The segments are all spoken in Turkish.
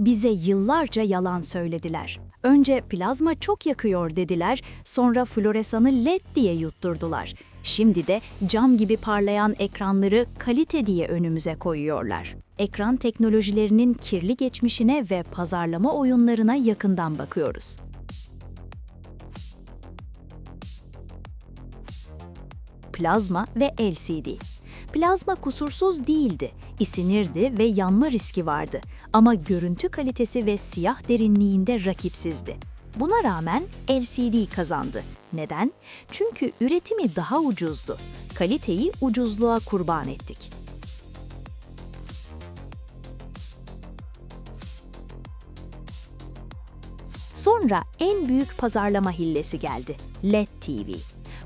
Bize yıllarca yalan söylediler. Önce plazma çok yakıyor dediler, sonra floresanı led diye yutturdular. Şimdi de cam gibi parlayan ekranları kalite diye önümüze koyuyorlar. Ekran teknolojilerinin kirli geçmişine ve pazarlama oyunlarına yakından bakıyoruz. Plazma ve LCD. Plazma kusursuz değildi, isinirdi ve yanma riski vardı ama görüntü kalitesi ve siyah derinliğinde rakipsizdi. Buna rağmen LCD kazandı. Neden? Çünkü üretimi daha ucuzdu. Kaliteyi ucuzluğa kurban ettik. Sonra en büyük pazarlama hillesi geldi. LED TV.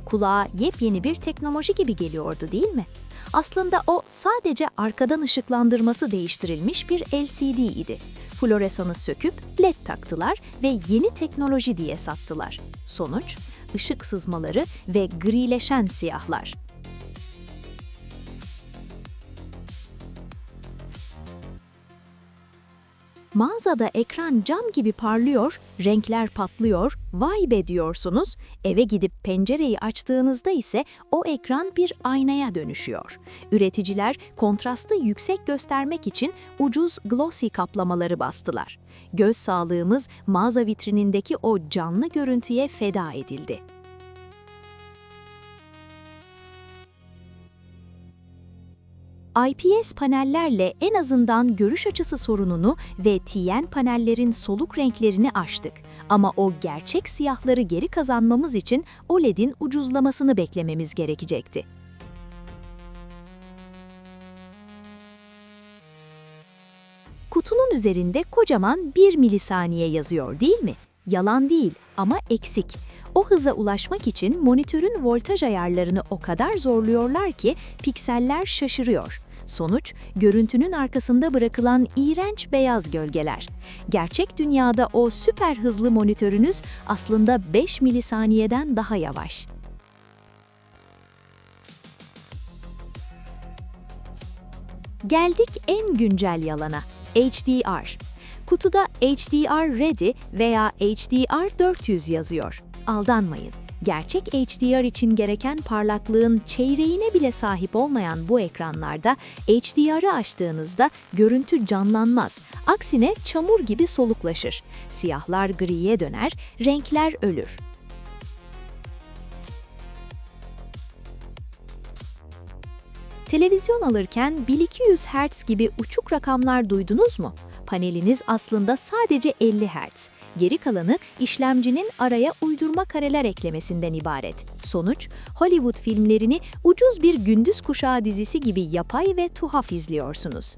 Kulağa yepyeni bir teknoloji gibi geliyordu değil mi? Aslında o sadece arkadan ışıklandırması değiştirilmiş bir LCD idi. Floresanı söküp LED taktılar ve yeni teknoloji diye sattılar. Sonuç, ışık sızmaları ve grileşen siyahlar. Mağazada ekran cam gibi parlıyor, renkler patlıyor, vay be diyorsunuz. Eve gidip pencereyi açtığınızda ise o ekran bir aynaya dönüşüyor. Üreticiler kontrastı yüksek göstermek için ucuz glossy kaplamaları bastılar. Göz sağlığımız mağaza vitrinindeki o canlı görüntüye feda edildi. IPS panellerle en azından görüş açısı sorununu ve TN panellerin soluk renklerini aştık. Ama o gerçek siyahları geri kazanmamız için OLED'in ucuzlamasını beklememiz gerekecekti. Kutunun üzerinde kocaman 1 milisaniye yazıyor değil mi? Yalan değil ama eksik. O hıza ulaşmak için monitörün voltaj ayarlarını o kadar zorluyorlar ki pikseller şaşırıyor. Sonuç, görüntünün arkasında bırakılan iğrenç beyaz gölgeler. Gerçek dünyada o süper hızlı monitörünüz aslında 5 milisaniyeden daha yavaş. Geldik en güncel yalana, HDR. Kutuda HDR Ready veya HDR 400 yazıyor. Aldanmayın. Gerçek HDR için gereken parlaklığın çeyreğine bile sahip olmayan bu ekranlarda HDR'ı açtığınızda görüntü canlanmaz. Aksine çamur gibi soluklaşır. Siyahlar griye döner, renkler ölür. Televizyon alırken 1200 Hz gibi uçuk rakamlar duydunuz mu? Paneliniz aslında sadece 50 Hz. Geri kalanı işlemcinin araya uydurma kareler eklemesinden ibaret. Sonuç, Hollywood filmlerini ucuz bir gündüz kuşağı dizisi gibi yapay ve tuhaf izliyorsunuz.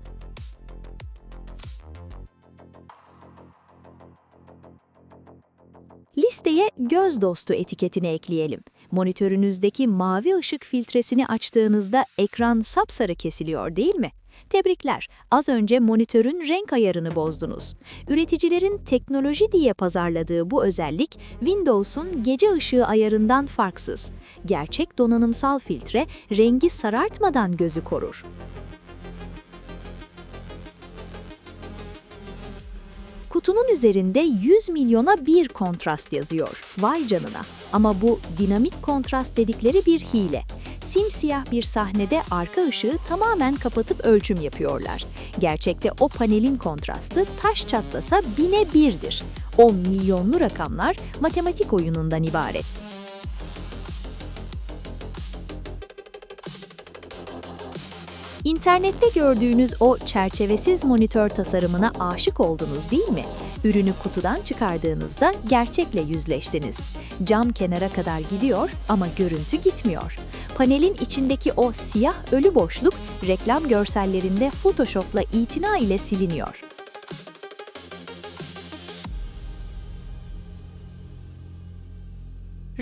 Listeye göz dostu etiketini ekleyelim. Monitörünüzdeki mavi ışık filtresini açtığınızda ekran sapsarı kesiliyor değil mi? Tebrikler, az önce monitörün renk ayarını bozdunuz. Üreticilerin teknoloji diye pazarladığı bu özellik, Windows'un gece ışığı ayarından farksız. Gerçek donanımsal filtre, rengi sarartmadan gözü korur. Kutunun üzerinde 100 milyona bir kontrast yazıyor. Vay canına. Ama bu dinamik kontrast dedikleri bir hile. Simsiyah bir sahnede arka ışığı tamamen kapatıp ölçüm yapıyorlar. Gerçekte o panelin kontrastı taş çatlasa bine birdir. O milyonlu rakamlar matematik oyunundan ibaret. İnternette gördüğünüz o çerçevesiz monitör tasarımına aşık oldunuz değil mi? Ürünü kutudan çıkardığınızda gerçekle yüzleştiniz. Cam kenara kadar gidiyor ama görüntü gitmiyor. Panelin içindeki o siyah ölü boşluk reklam görsellerinde Photoshop'la itina ile siliniyor.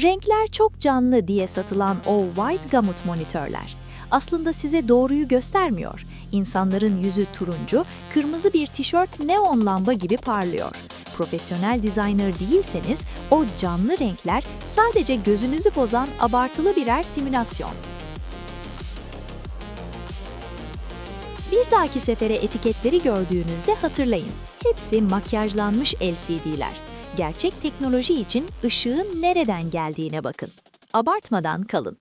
Renkler çok canlı diye satılan o White Gamut monitörler aslında size doğruyu göstermiyor. İnsanların yüzü turuncu, kırmızı bir tişört neon lamba gibi parlıyor. Profesyonel designer değilseniz o canlı renkler sadece gözünüzü bozan abartılı birer simülasyon. Bir dahaki sefere etiketleri gördüğünüzde hatırlayın. Hepsi makyajlanmış LCD'ler. Gerçek teknoloji için ışığın nereden geldiğine bakın. Abartmadan kalın.